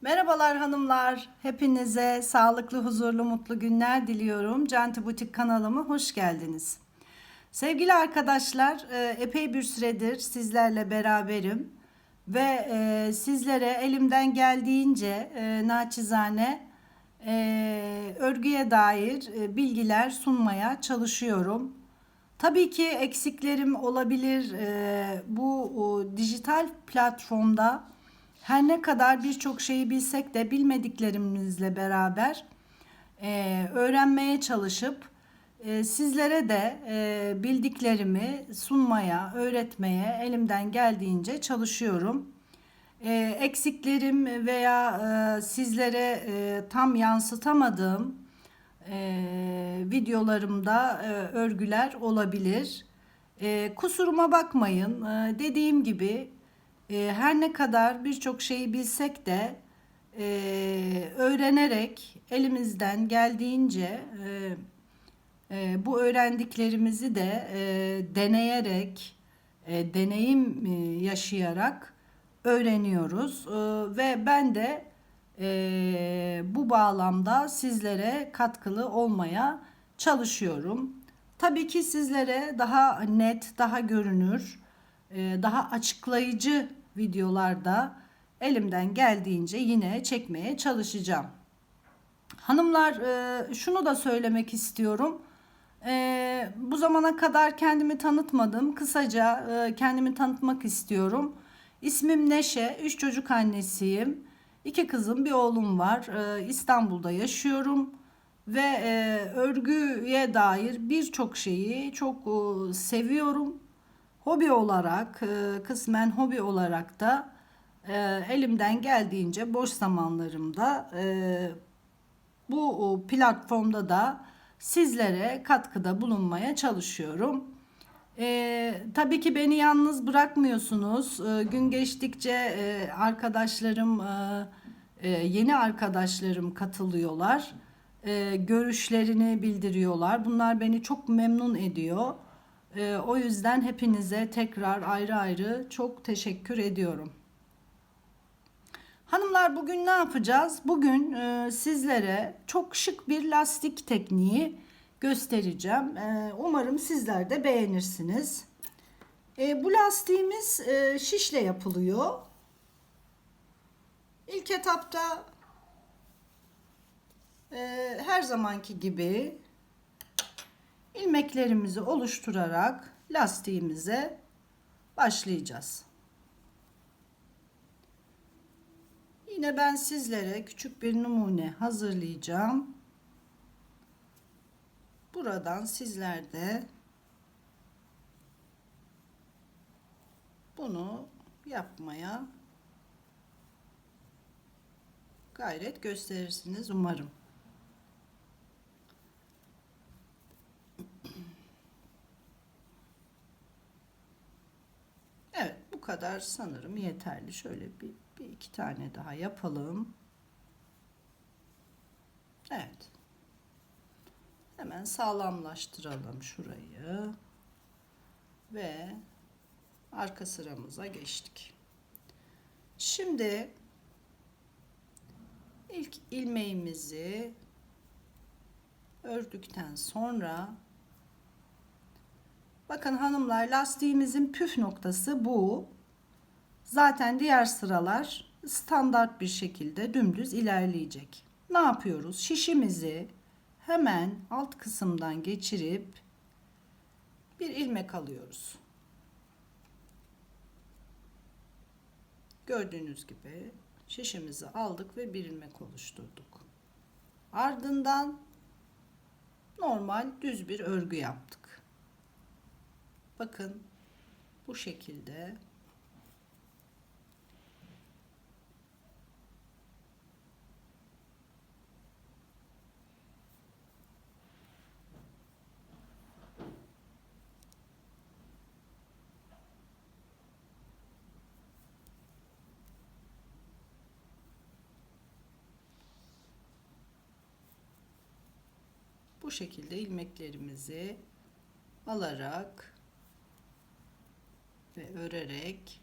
Merhabalar hanımlar. Hepinize sağlıklı, huzurlu, mutlu günler diliyorum. Canti Butik kanalıma hoş geldiniz. Sevgili arkadaşlar, e, epey bir süredir sizlerle beraberim ve e, sizlere elimden geldiğince e, naçizane e, örgüye dair bilgiler sunmaya çalışıyorum. Tabii ki eksiklerim olabilir. Bu dijital platformda her ne kadar birçok şeyi bilsek de bilmediklerimizle beraber e, öğrenmeye çalışıp e, sizlere de e, bildiklerimi sunmaya, öğretmeye elimden geldiğince çalışıyorum. E, eksiklerim veya e, sizlere e, tam yansıtamadığım e, videolarımda e, örgüler olabilir. E, kusuruma bakmayın. E, dediğim gibi e, her ne kadar birçok şeyi bilsek de e, öğrenerek elimizden geldiğince e, e, bu öğrendiklerimizi de e, deneyerek, e, deneyim e, yaşayarak öğreniyoruz. E, ve ben de e, bu bağlamda sizlere katkılı olmaya çalışıyorum. Tabii ki sizlere daha net, daha görünür, e, daha açıklayıcı videolarda elimden geldiğince yine çekmeye çalışacağım. Hanımlar e, şunu da söylemek istiyorum. E, bu zamana kadar kendimi tanıtmadım. Kısaca e, kendimi tanıtmak istiyorum. İsmim Neşe, üç çocuk annesiyim. İki kızım, bir oğlum var. İstanbul'da yaşıyorum ve örgüye dair birçok şeyi çok seviyorum. Hobi olarak, kısmen hobi olarak da elimden geldiğince boş zamanlarımda bu platformda da sizlere katkıda bulunmaya çalışıyorum. Ee, tabii ki beni yalnız bırakmıyorsunuz. Ee, gün geçtikçe e, arkadaşlarım, e, e, yeni arkadaşlarım katılıyorlar. E, görüşlerini bildiriyorlar. Bunlar beni çok memnun ediyor. E, o yüzden hepinize tekrar ayrı ayrı çok teşekkür ediyorum. Hanımlar bugün ne yapacağız? Bugün e, sizlere çok şık bir lastik tekniği göstereceğim. E, umarım sizler de beğenirsiniz. E, bu lastiğimiz e, şişle yapılıyor. İlk etapta e, her zamanki gibi ilmeklerimizi oluşturarak lastiğimize başlayacağız. Yine ben sizlere küçük bir numune hazırlayacağım. Buradan sizler de bunu yapmaya gayret gösterirsiniz umarım. Evet bu kadar sanırım yeterli. Şöyle bir bir iki tane daha yapalım. Evet. Hemen sağlamlaştıralım şurayı. Ve arka sıramıza geçtik. Şimdi ilk ilmeğimizi ördükten sonra bakın hanımlar lastiğimizin püf noktası bu. Zaten diğer sıralar standart bir şekilde dümdüz ilerleyecek. Ne yapıyoruz? Şişimizi hemen alt kısımdan geçirip bir ilmek alıyoruz. Gördüğünüz gibi şişimizi aldık ve bir ilmek oluşturduk. Ardından normal düz bir örgü yaptık. Bakın bu şekilde bu şekilde ilmeklerimizi alarak ve örerek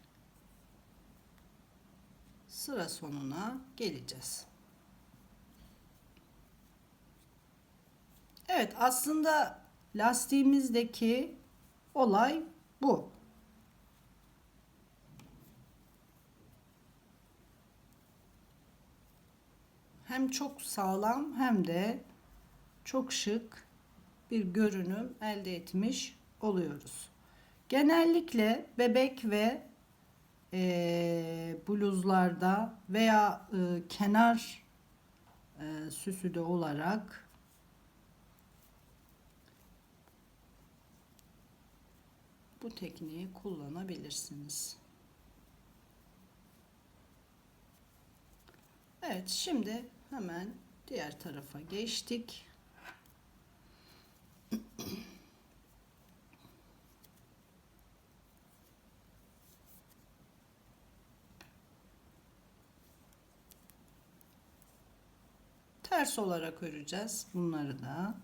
sıra sonuna geleceğiz. Evet aslında lastiğimizdeki olay bu. Hem çok sağlam hem de çok şık bir görünüm elde etmiş oluyoruz. Genellikle bebek ve e, bluzlarda veya e, kenar e, süsü de olarak bu tekniği kullanabilirsiniz. Evet şimdi hemen diğer tarafa geçtik. Ters olarak öreceğiz bunları da.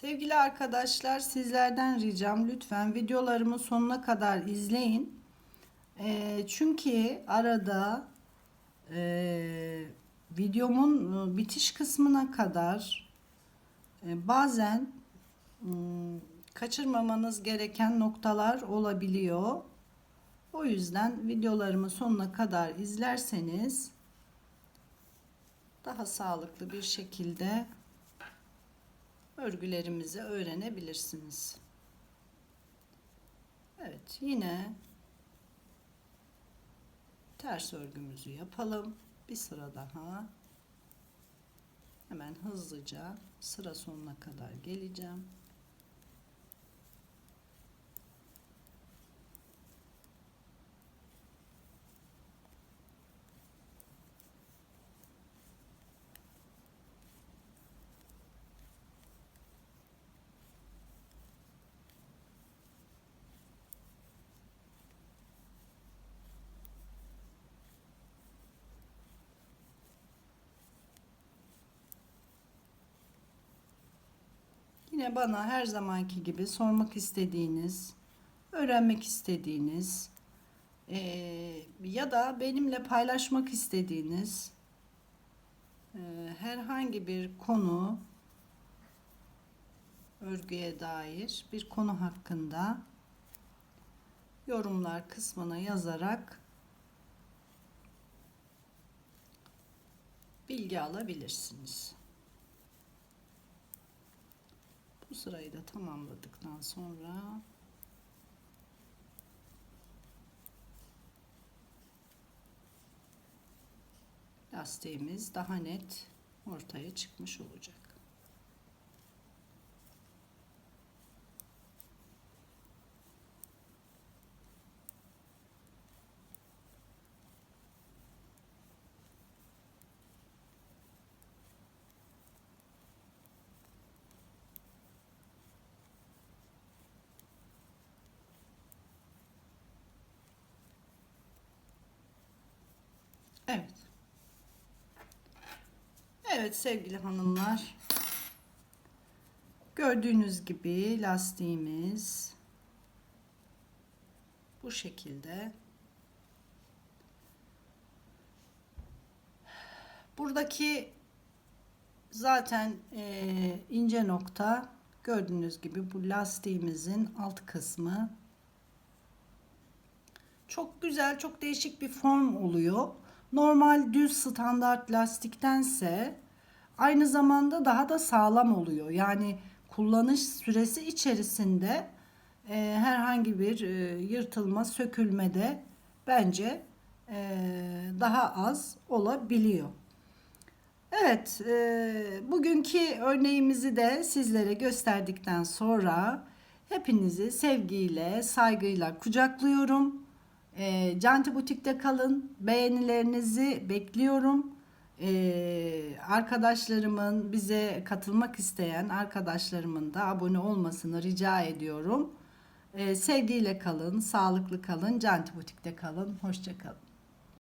Sevgili arkadaşlar sizlerden ricam lütfen videolarımı sonuna kadar izleyin. E, çünkü arada e, videomun e, bitiş kısmına kadar e, bazen kaçırmamanız gereken noktalar olabiliyor. O yüzden videolarımı sonuna kadar izlerseniz daha sağlıklı bir şekilde örgülerimizi öğrenebilirsiniz. Evet yine ters örgümüzü yapalım. Bir sıra daha. Hemen hızlıca sıra sonuna kadar geleceğim. Yine bana her zamanki gibi sormak istediğiniz, öğrenmek istediğiniz eee, ya da benimle paylaşmak istediğiniz eee, herhangi bir konu örgüye dair bir konu hakkında yorumlar kısmına yazarak bilgi alabilirsiniz. Bu sırayı da tamamladıktan sonra lastiğimiz daha net ortaya çıkmış olacak. Evet. Evet sevgili hanımlar. Gördüğünüz gibi lastiğimiz bu şekilde. Buradaki zaten e, ince nokta gördüğünüz gibi bu lastiğimizin alt kısmı çok güzel, çok değişik bir form oluyor. Normal düz standart lastiktense aynı zamanda daha da sağlam oluyor. Yani kullanış süresi içerisinde e, herhangi bir e, yırtılma, sökülme de bence e, daha az olabiliyor. Evet, e, bugünkü örneğimizi de sizlere gösterdikten sonra hepinizi sevgiyle, saygıyla kucaklıyorum. E, Canti Butik'te kalın. Beğenilerinizi bekliyorum. E, arkadaşlarımın, bize katılmak isteyen arkadaşlarımın da abone olmasını rica ediyorum. E, sevgiyle kalın, sağlıklı kalın, Canti Butik'te kalın. Hoşça kalın.